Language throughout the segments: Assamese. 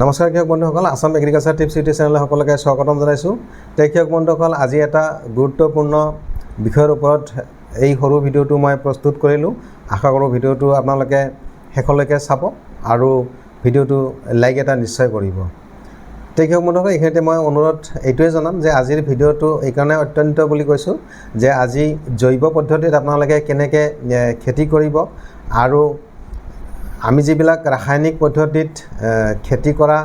নমস্কাৰ, কৃষক বন্ধুসকল, আসাম এগ্ৰিকালচাৰ টিপছ ইউটিউব চেনেললৈ সকলোকে স্বাগতম জনাইছোঁ। তে কৃষক বন্ধুসকল, আজি এটা গুৰুত্বপূৰ্ণ বিষয়ৰ ওপৰত এই সৰু ভিডিঅ'টো মই প্ৰস্তুত কৰিলোঁ। আশা কৰোঁ ভিডিঅ'টো আপোনালোকে শেষলৈকে চাব আৰু ভিডিঅ'টো লাইক এটা নিশ্চয় কৰিব। তে, কৃষক বন্ধুসকল এইখিনিতে মই অনুৰোধ এইটোৱে জনাম যে আজিৰ ভিডিঅ'টো এইকাৰণে অত্যন্ত বুলি কৈছোঁ যে আজি জৈৱ পদ্ধতিত আপোনালোকে কেনেকৈ খেতি কৰিব আৰু আমি যিবিলাক ৰাসায়নিক পদ্ধতিত খেতি কৰা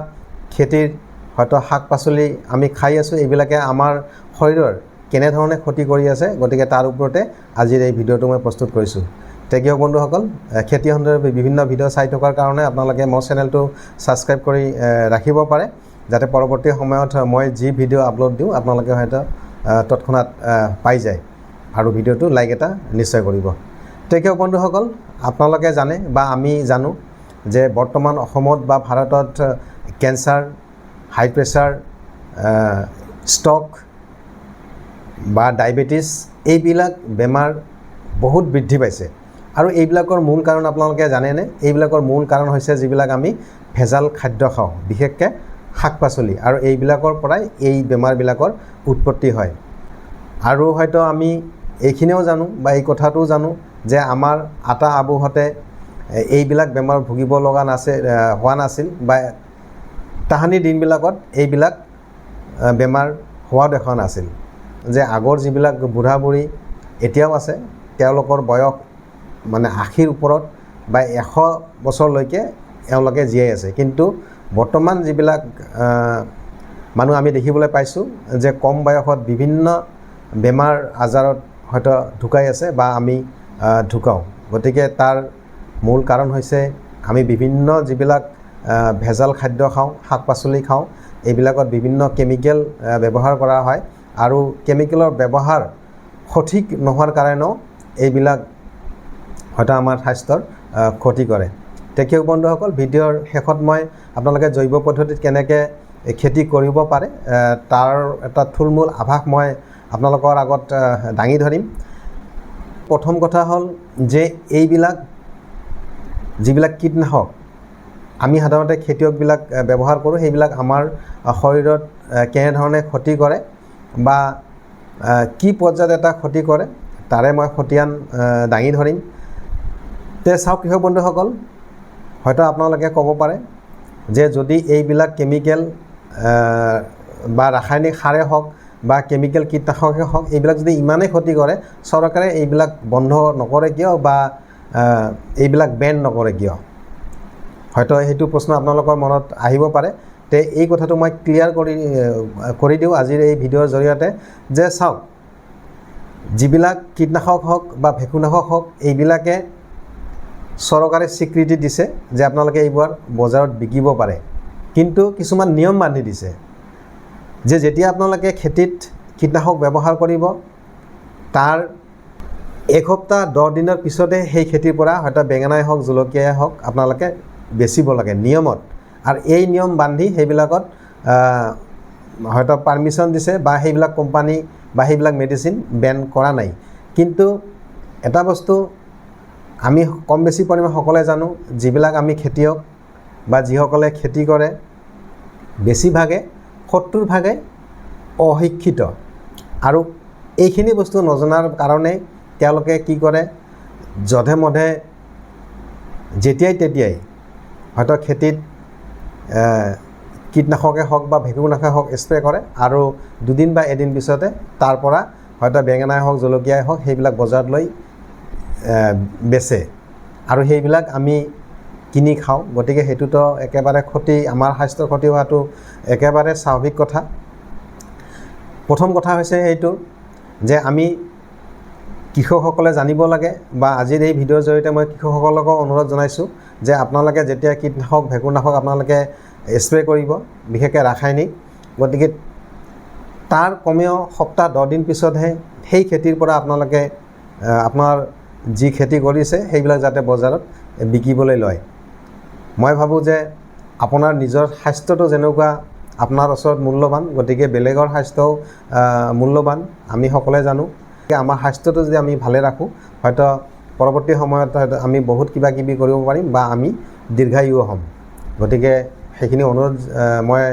খেতিৰ হয়তো শাক পাচলি আমি খাই আছোঁ এইবিলাকে আমাৰ শৰীৰৰ কেনেধৰণে ক্ষতি কৰি আছে গতিকে তাৰ ওপৰতে আজিৰ এই ভিডিঅ'টো মই প্ৰস্তুত কৰিছোঁ। তে কৃষক বন্ধুসকল খেতি সন্দৰ্ভে বিভিন্ন ভিডিঅ' চাই থকাৰ কাৰণে আপোনালোকে মোৰ চেনেলটো ছাবস্ক্ৰাইব কৰি ৰাখিব পাৰে যাতে পৰৱৰ্তী সময়ত মই যি ভিডিঅ' আপলোড দিওঁ আপোনালোকে হয়তো তৎক্ষণাত পাই যায় আৰু ভিডিঅ'টো লাইক এটা নিশ্চয় কৰিব। তে কৃষক বন্ধুসকল আপোনালোকে জানে বা আমি জানো যে বৰ্তমান অসমত বা ভাৰতত কেঞ্চাৰ হাই প্ৰেছাৰ ষ্টক বা ডায়েবেটিছ এইবিলাক বেমাৰ বহুত বৃদ্ধি পাইছে। আৰু এইবিলাকৰ মূল কাৰণ আপোনালোকে জানেনে? এইবিলাকৰ মূল কাৰণ হৈছে যিবিলাক আমি ভেজাল খাদ্য খাওঁ বিশেষকৈ শাক পাচলি। আৰু এইবিলাকৰ পৰাই এই বেমাৰবিলাকৰ উৎপত্তি হয়। আৰু হয়তো আমি এইখিনিও জানো বা এই কথাটোও জানো যে আমাৰ আটা আবুহঁতে এইবিলাক বেমাৰ ভুগিব লগা নাছিল হোৱা নাছিল বা তাহানিৰ দিনবিলাকত এইবিলাক বেমাৰ হোৱা দেখা নাছিল। যে আগৰ যিবিলাক বুঢ়া বুঢ়ী এতিয়াও আছে তেওঁলোকৰ বয়স মানে আশীৰ ওপৰত বা এশ বছৰলৈকে এওঁলোকে জীয়াই আছে। কিন্তু বৰ্তমান যিবিলাক মানুহ আমি দেখিবলৈ পাইছোঁ যে কম বয়সত বিভিন্ন বেমাৰ আজাৰত হয়তো ঢুকাই আছে বা আমি ঢুকাওঁ। গতিকে তাৰ মূল কাৰণ হৈছে আমি বিভিন্ন যিবিলাক ভেজাল খাদ্য খাওঁ শাক পাচলি খাওঁ এইবিলাকত বিভিন্ন কেমিকেল ব্যৱহাৰ কৰা হয় আৰু কেমিকেলৰ ব্যৱহাৰ সঠিক নোহোৱাৰ কাৰণেও এইবিলাক হয়তো আমাৰ স্বাস্থ্যৰ ক্ষতি কৰে। তেখেত বন্ধুসকল ভিডিঅ'ৰ শেষত মই আপোনালোকে জৈৱ পদ্ধতিত কেনেকৈ খেতি কৰিব পাৰে তাৰ এটা থুলমূল আভাস মই আপোনালোকৰ আগত দাঙি ধৰিম। প্ৰথম কথা হ'ল যে এইবিলাক যিবিলাক কীটনাশক, আমি সাধাৰণতে খেতিয়কবিলাক ব্যৱহাৰ কৰোঁ, সেইবিলাক আমাৰ শৰীৰত কেনেধৰণে ক্ষতি কৰে বা কি পৰ্যায়ত এটা ক্ষতি কৰে, তাৰে মই খতিয়ান দাঙি ধৰিম। তে চাওক কৃষক বন্ধুসকল, হয়তো আপোনালোকে ক'ব পাৰে যে যদি এইবিলাক কেমিকেল বা ৰাসায়নিক সাৰে হওক বা কেমিকেল কীটনাশকে হওক এইবিলাক যদি ইমানেই ক্ষতি কৰে চৰকাৰে এইবিলাক বন্ধ নকৰে কিয় বা এইবিলাক বেন নকৰে কিয়? হয়তো সেইটো প্ৰশ্ন আপোনালোকৰ মনত আহিব পাৰে। তে এই কথাটো মই ক্লিয়াৰ কৰি কৰি দিওঁ আজিৰ এই ভিডিঅ'ৰ জৰিয়তে যে চাওক যিবিলাক কীটনাশক হওক বা ভেকুৰনাশক হওক এইবিলাকে চৰকাৰে স্বীকৃতি দিছে যে আপোনালোকে এইবোৰ বজাৰত বিকিব পাৰে। কিন্তু কিছুমান নিয়ম বান্ধি দিছে। যে যেতিয়া আপোনালোকে খেতিত কীটনাশক ব্যৱহাৰ কৰিব, তাৰ এসপ্তাহ, দহ দিনৰ পিছতে সেই খেতিৰ পৰা হয়তো বেঙেনাই হওক, জলকীয়াই হওক, আপোনালোকে বেচিব লাগে নিয়মত। আৰু এই নিয়ম বান্ধি সেইবিলাকত হয়তো পাৰ্মিশ্যন দিছে বা সেইবিলাক কোম্পানী বা সেইবিলাক মেডিচিন বেন কৰা নাই। কিন্তু এটা বস্তু আমি কম বেছি পৰিমাণ সকলোৱে জানো, যিবিলাক আমি খেতিয়ক বা যিসকলে খেতি কৰে, বেছিভাগে সত্তৰ ভাগে অশিক্ষিত। আৰু এইখিনি বস্তু নজনাৰ কাৰণে তেওঁলোকে কি কৰে যধে মধে যেতিয়াই তেতিয়াই হয়তো খেতিত কীটনাশকে হওক বা ভেকুৰনাশকে হওক স্প্ৰে কৰে আৰু দুদিন বা এদিন পিছতে তাৰ পৰা হয়তো বেঙেনাই হওক জলকীয়াই হওক সেইবিলাক বজাৰত লৈ বেচে। আৰু সেইবিলাক আমি কিনি খাওঁ। গতিকে সেইটোতো একেবাৰে ক্ষতি আমাৰ স্বাস্থ্যৰ ক্ষতি হোৱাটো একেবাৰে স্বাভাৱিক কথা। প্ৰথম কথা হৈছে এইটো যে আমি কৃষকসকলে জানিব লাগে বা আজিৰ এই ভিডিঅ'ৰ জৰিয়তে মই কৃষকসকলকো অনুৰোধ জনাইছোঁ যে আপোনালোকে যেতিয়া কীটনাশক ভেকুৰনাশক আপোনালোকে স্প্ৰে কৰিব বিশেষকৈ ৰাসায়নিক গতিকে তাৰ কমেও সপ্তাহ দহ দিন পিছতহে সেই খেতিৰ পৰা আপোনালোকে আপোনাৰ যি খেতি কৰিছে সেইবিলাক যাতে বজাৰত বিকিবলৈ লয়। মই ভাবোঁ যে আপোনাৰ নিজৰ স্বাস্থ্যটো যেনেকুৱা আপোনাৰ ওচৰত মূল্যৱান গতিকে বেলেগৰ স্বাস্থ্যও মূল্যৱান আমি সকলোৱে জানো। আমাৰ স্বাস্থ্যটো যদি আমি ভালে ৰাখোঁ হয়তো পৰৱৰ্তী সময়ত হয়তো আমি বহুত কিবা কিবি কৰিব পাৰিম বা আমি দীৰ্ঘায়ু হ'ম। গতিকে সেইখিনি অনুৰোধ মই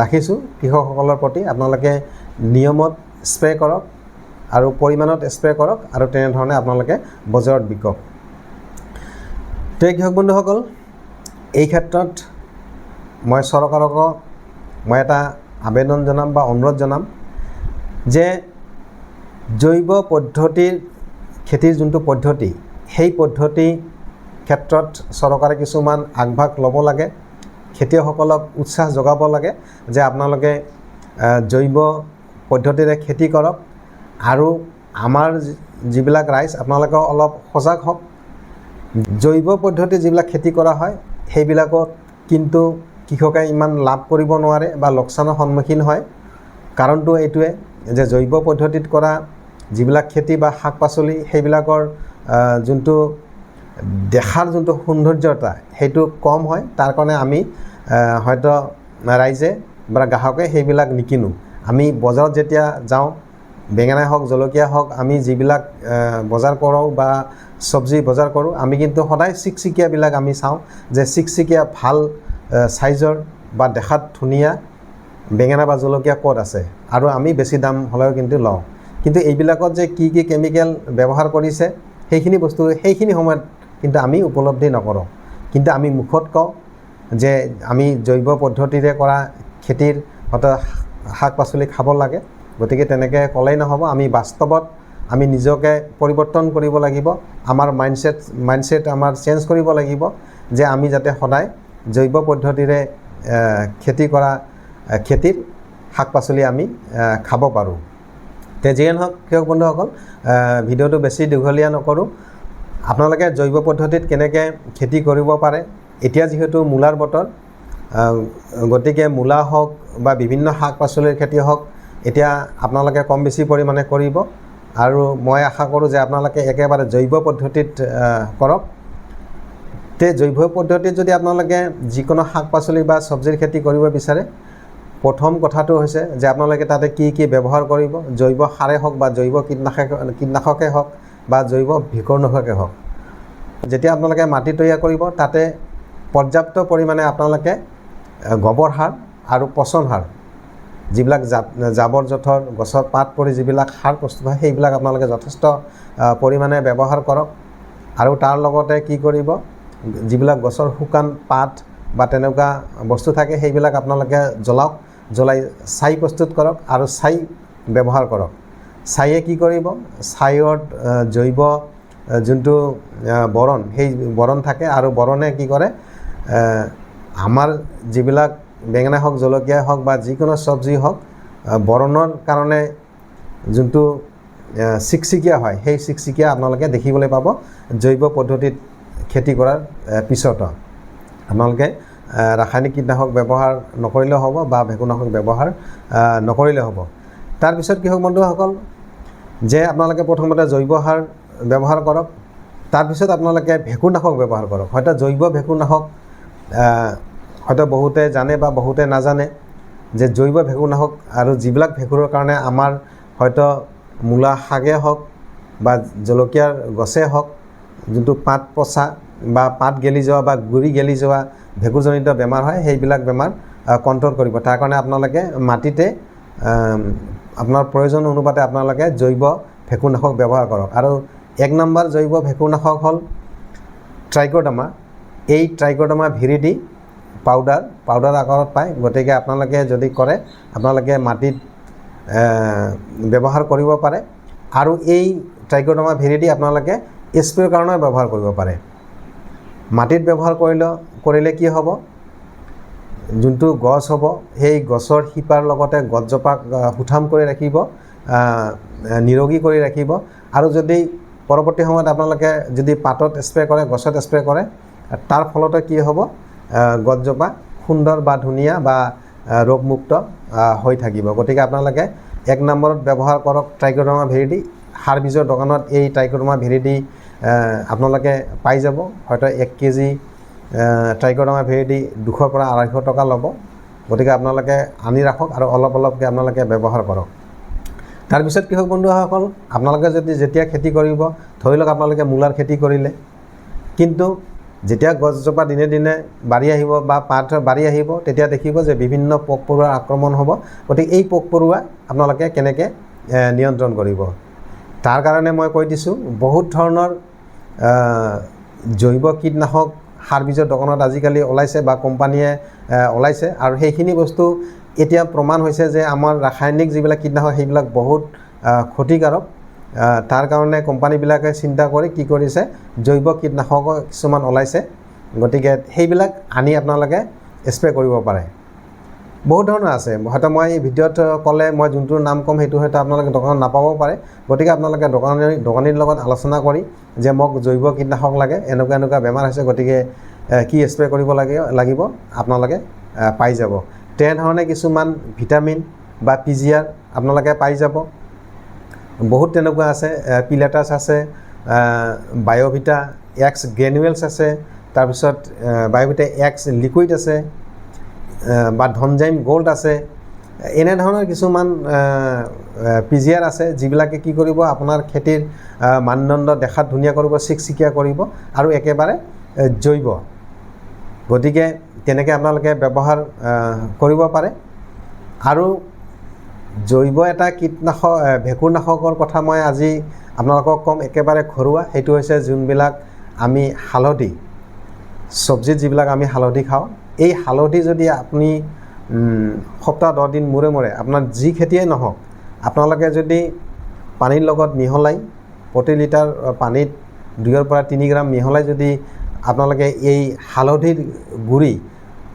ৰাখিছোঁ। কৃষকসকলৰ প্ৰতি আপোনালোকে নিয়মত স্প্ৰে কৰক আৰু পৰিমাণত স্প্ৰে কৰক আৰু তেনেধৰণে আপোনালোকে বজাৰত বিকক। তে কৃষক বন্ধুসকল এই ক্ষেত্ৰত মই চৰকাৰকো মই এটা আবেদন জনাম বা অনুৰোধ জনাম যে জৈৱ পদ্ধতিৰ খেতিৰ যোনটো পদ্ধতি, সেই পদ্ধতি ক্ষেত্ৰত চৰকাৰে কিছুমান আগভাগ ল'ব লাগে। খেতিয়কসকলক উৎসাহ যোগাব লাগে যে আপোনালোকে জৈৱ পদ্ধতিৰে খেতি কৰক আৰু আমাৰ যিবিলাক ৰাইজ, আপোনালোকেও অলপ সজাগ হওক। জৈৱ পদ্ধতি যিবিলাক খেতি কৰা হয় সেইবিলাকত কিন্তু কৃষকে ইমান লাভ কৰিব নোৱাৰে বা লোকচানৰ সন্মুখীন হয়। কাৰণটো এইটোৱে যে জৈৱ পদ্ধতিত কৰা যিবিলাক খেতি বা শাক পাচলি সেইবিলাকৰ যোনটো দেখাৰ যোনটো সৌন্দৰ্যতা সেইটো কম হয়, তাৰ কাৰণে আমি হয়তো ৰাইজে বা গ্ৰাহকে সেইবিলাক নিকিনো। আমি বজাৰত যেতিয়া যাওঁ বেঙেনা হওক, জলকীয়া হওক, আমি যিবিলাক বজাৰ কৰোঁ বা চব্জি বজাৰ কৰোঁ, আমি কিন্তু সদায় চিকচিকীয়াবিলাক আমি চাওঁ যে চিকচিকীয়া ভালো চাইজৰ বা দেখাত ধুনীয়া বেঙেনা বা জলকীয়া ক'ত আছে। আৰু আমি বেছি দাম হ'লেও কিন্তু লওঁ। কিন্তু এইবিলাকত যে কি কি কেমিকেল ব্যৱহাৰ কৰিছে, সেইখিনি বস্তু, সেইখিনি সময়ত কিন্তু আমি উপলব্ধি নকৰোঁ। কিন্তু আমি মুখত কওঁ যে আমি জৈৱ পদ্ধতিৰে কৰা খেতিৰ হয়তো শাক পাচলি খাব লাগে গতিকে তেনেকৈ ক'লেই নহ'ব আমি বাস্তৱত আমি নিজকে পৰিৱৰ্তন কৰিব লাগিব আমাৰ মাইণ্ডছেট মাইণ্ডছেট আমাৰ চেঞ্জ কৰিব লাগিব যে আমি যাতে সদায় জৈৱ পদ্ধতিৰে খেতি কৰা খেতিৰ শাক পাচলি আমি খাব পাৰোঁ। তে যিয়ে নহওক কৃষক বন্ধুসকল ভিডিঅ'টো বেছি দীঘলীয়া নকৰোঁ। আপোনালোকে জৈৱ পদ্ধতিত কেনেকৈ খেতি কৰিব পাৰে এতিয়া যিহেতু মূলাৰ বতৰ গতিকে মূলা হওক বা বিভিন্ন শাক পাচলিৰ খেতি হওক এতিয়া আপোনালোকে কম বেছি পৰিমাণে কৰিব আৰু মই আশা কৰোঁ যে আপোনালোকে একেবাৰে জৈৱ পদ্ধতিত কৰক। তে জৈৱ পদ্ধতিত যদি আপোনালোকে যিকোনো শাক পাচলি বা চব্জিৰ খেতি কৰিব বিচাৰে, প্ৰথম কথাটো হৈছে যে আপোনালোকে তাতে কি কি ব্যৱহাৰ কৰিব, জৈৱ সাৰে হওক বা জৈৱ কীটনাশক, কীটনাশকে হওক বা জৈৱ ভেঁকুৰনাশকে হওক। যেতিয়া আপোনালোকে মাটি তৈয়াৰ কৰিব, তাতে পৰ্যাপ্ত পৰিমাণে আপোনালোকে গোবৰ সাৰ আৰু পচন সাৰ যিবিলাক জাবৰ জোঁথৰ, গছৰ পাত পৰি যিবিলাক সাৰ প্ৰস্তুত হয়, সেইবিলাক আপোনালোকে যথেষ্ট পৰিমাণে ব্যৱহাৰ কৰক। আৰু তাৰ লগতে কি কৰিব? যিবিলাক গছৰ শুকান পাত বা তেনেকুৱা বস্তু থাকে, সেইবিলাক আপোনালোকে জ্বলাওক, জ্বলাই ছাই প্ৰস্তুত কৰক আৰু ছাই ব্যৱহাৰ কৰক। ছাইয়ে কি কৰিব? ছাইত জৈৱ যোনটো বৰণ, সেই বৰণ থাকে আৰু বৰণে কি কৰে? আমাৰ যিবিলাক বেঙেনা হওক জলকীয়া হওক বা যিকোনো চব্জি হওক বৰণৰ কাৰণে যোনটো চিকচিকীয়া হয় সেই চিকচিকীয়া আপোনালোকে দেখিবলৈ পাব জৈৱ পদ্ধতিত খেতি কৰাৰ পিছতো। আপোনালোকে ৰাসায়নিক কীটনাশক ব্যৱহাৰ নকৰিলেও হ'ব বা ভেকুৰনাশক ব্যৱহাৰ নকৰিলেও হ'ব। তাৰপিছত কৃষক বন্ধুসকল যে আপোনালোকে প্ৰথমতে জৈৱ সাৰ ব্যৱহাৰ কৰক তাৰপিছত আপোনালোকে ভেকুৰনাশক ব্যৱহাৰ কৰক। হয়তো জৈৱ ভেকুৰনাশক আহ, হয়তো বহুতে জানে বা বহুতে নাজানে যে জৈৱ ভেকুৰনাশক আৰু যিবিলাক ভেঁকুৰৰ কাৰণে আমাৰ হয়তো মূলা শাকে হওক বা জলকীয়াৰ গছে হওক, যোনটো পাত পচা বা পাত গেলি যোৱা বা গুৰি গেলি যোৱা ভেঁকুৰজনিত বেমাৰ হয়, সেইবিলাক বেমাৰ কণ্ট্ৰল কৰিব। তাৰ কাৰণে আপোনালোকে মাটিতে আপোনাৰ প্ৰয়োজন অনুপাতে আপোনালোকে জৈৱ ভেঁকুৰনাশক ব্যৱহাৰ কৰক। আৰু এক নম্বৰ জৈৱ ভেঁকুৰনাশক হ'ল ট্ৰাইকোডামা। এই ট্ৰাইকোডামা ভিৰিডি পাউডাৰ পাউডাৰ আকাৰত পায়। গতিকে আপোনালোকে যদি কৰে আপোনালোকে মাটিত ব্যৱহাৰ কৰিব পাৰে। আৰু এই ট্ৰাইকোডামা ভিৰিডি আপোনালোকে স্প্ৰেৰ কাৰণেও ব্যৱহাৰ কৰিব পাৰে। মাটিত ব্যৱহাৰ কৰিলে কৰিলে কি হ'ব? যোনটো গছ হ'ব সেই গছৰ শিপাৰ লগতে গছজোপাক সুঠাম কৰি ৰাখিব নিৰোগী কৰি ৰাখিব। আৰু যদি পৰৱৰ্তী সময়ত আপোনালোকে যদি পাতত স্প্ৰে কৰে গছত স্প্ৰে কৰে তাৰ ফলতে কি হ'ব? গছজোপা সুন্দৰ বা ধুনীয়া বা ৰোগমুক্ত হৈ থাকিব। গতিকে আপোনালোকে এক নম্বৰত ব্যৱহাৰ কৰক ট্ৰাইকোডামা ভেৰিডি সাৰ বীজৰ দোকানত এই ট্ৰাইকোডামা ভেৰিডি আপোনালোকে পাই যাব। হয়তো এক কেজি ট্ৰাইকোডামা ভেৰিডি দুশৰ পৰা আঢ়ৈশ টকা ল'ব। গতিকে আপোনালোকে আনি ৰাখক আৰু অলপ অলপকৈ আপোনালোকে ব্যৱহাৰ কৰক। তাৰপিছত কৃষক বন্ধুসকল, আপোনালোকে যদি যেতিয়া খেতি কৰিব, ধৰি লওক আপোনালোকে মূলাৰ খেতি কৰিলে, কিন্তু যেতিয়া গছজোপা দিনে দিনে বাঢ়ি আহিব বা পাত বাঢ়ি আহিব তেতিয়া দেখিব যে বিভিন্ন পোক পৰুৱাৰ আক্ৰমণ হ'ব। গতিকে এই পোক পৰুৱা আপোনালোকে কেনেকৈ নিয়ন্ত্ৰণ কৰিব? তাৰ কাৰণে মই কৈ দিছোঁ বহুত ধৰণৰ জৈৱ কীটনাশক সাৰ বীজৰ দোকানত আজিকালি ওলাইছে বা কোম্পানীয়ে ওলাইছে। আৰু সেইখিনি বস্তু এতিয়া প্ৰমাণ হৈছে যে আমাৰ ৰাসায়নিক যিবিলাক কীটনাশক সেইবিলাক বহুত ক্ষতিকাৰক। তাৰ কাৰণে কোম্পানীবিলাকে চিন্তা কৰি কি কৰিছে জৈৱ কীটনাশক কিছুমান ওলাইছে। গতিকে সেইবিলাক আনি আপোনালোকে স্প্ৰে কৰিব পাৰে। বহুত ধৰণৰ আছে। হয়তো মই এই ভিডিঅ'ত ক'লে মই যোনটো নাম ক'ম সেইটো হয়তো আপোনালোকে দোকানত নাপাবও পাৰে। গতিকে আপোনালোকে দোকানী দোকানীৰ লগত আলোচনা কৰি যে মোক জৈৱ কীটনাশক লাগে এনেকুৱা এনেকুৱা বেমাৰ হৈছে গতিকে কি স্প্ৰে কৰিব লাগে লাগিব আপোনালোকে পাই যাব। তেনেধৰণে কিছুমান ভিটামিন বা পি জি আৰ আপোনালোকে পাই যাব। বহুত তেনেকুৱা আছে পিলেটাছ আছে বায়'ভিটা এক্স গ্ৰেনুৱেলছ আছে, তাৰপিছত বায়'ভিটা এক্স লিকুইড আছে বা ধনজাইম গ'ল্ড আছে এনেধৰণৰ কিছুমান পি জি আৰ আছে, যিবিলাকে কি কৰিব, আপোনাৰ খেতিৰ মানদণ্ড দেখাত ধুনীয়া কৰিব, চিকচিকীয়া কৰিব আৰু একেবাৰে জৈৱ। গতিকে, তেনেকৈ আপোনালোকে ব্যৱহাৰ কৰিব পাৰে। আৰু জৈৱ এটা কীটনাশক ভেঁকুৰনাশকৰ কথা মই আজি আপোনালোকক ক'ম। একেবাৰে ঘৰুৱা সেইটো হৈছে যোনবিলাক আমি হালধি চব্জিত যিবিলাক আমি হালধি খাওঁ। এই হালধি যদি আপুনি সপ্তাহ দহ দিন মূৰে মূৰে আপোনাৰ যি খেতিয়ে নহওক আপোনালোকে যদি পানীৰ লগত মিহলাই প্ৰতি লিটাৰ পানীত দুইৰ পৰা তিনি গ্ৰাম মিহলাই যদি আপোনালোকে এই হালধিৰ গুড়ি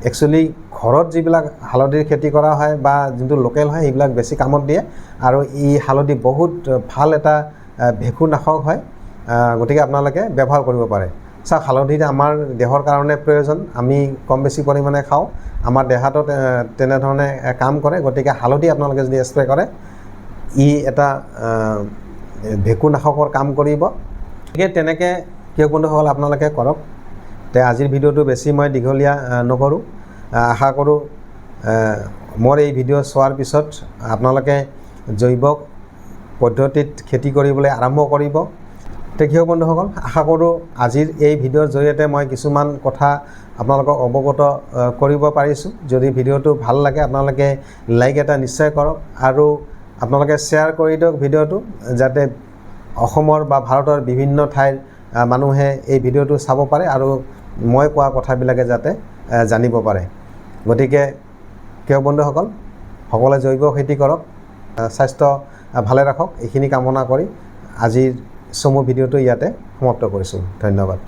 একচুৱেলি ঘৰত যিবিলাক হালধিৰ খেতি কৰা হয় বা যোনটো লোকেল হয়, সেইবিলাক বেছি কামত দিয়ে। আৰু এই হালধি বহুত ভালো এটা ভেঁকুৰনাশক হয় গতিকে আপোনালোকে ব্যৱহাৰ কৰিব পাৰে। চাওক, হালধি আমাৰ দেহৰ কাৰণে প্ৰয়োজন, আমি কম বেছি পৰিমাণে খাওঁ। আমাৰ দেহাটো তেনেধৰণে কাম কৰে, গতিকে হালধি আপোনালোকে যদি স্প্ৰে কৰে, ই এটা ভেঁকুৰনাশকৰ কাম কৰিব। গতিকে তেনেকৈ, কিয় বন্ধুসকল, আপোনালোকে কৰক। তে আজিৰ ভিডিঅ'টো বেছি মই দীঘলীয়া নকৰোঁ। আশা কৰোঁ মোৰ এই ভিডিঅ' চোৱাৰ পিছত আপোনালোকে জৈৱ পদ্ধতিত খেতি কৰিবলৈ আৰম্ভ কৰিব। তে কিয় বন্ধুসকল আশা কৰোঁ আজিৰ এই ভিডিঅ'ৰ জৰিয়তে মই কিছুমান কথা আপোনালোকক অৱগত কৰিব পাৰিছোঁ। যদি ভিডিঅ'টো ভাল লাগে আপোনালোকে লাইক এটা নিশ্চয় কৰক আৰু আপোনালোকে শ্বেয়াৰ কৰি দিয়ক ভিডিঅ'টো যাতে অসমৰ বা ভাৰতৰ বিভিন্ন ঠাইৰ মানুহে এই ভিডিঅ'টো চাব পাৰে আৰু মই কোৱা কথাবিলাকে যাতে জানিব পাৰে। গতিকে, কিয় বন্ধুসকল, সকলোৱে জৈৱ খেতি কৰক স্বাস্থ্য ভালে ৰাখক, এইখিনি কামনা কৰি আজিৰ চমু ভিডিঅ'টো ইয়াতে সমাপ্ত কৰিছোঁ। ধন্যবাদ।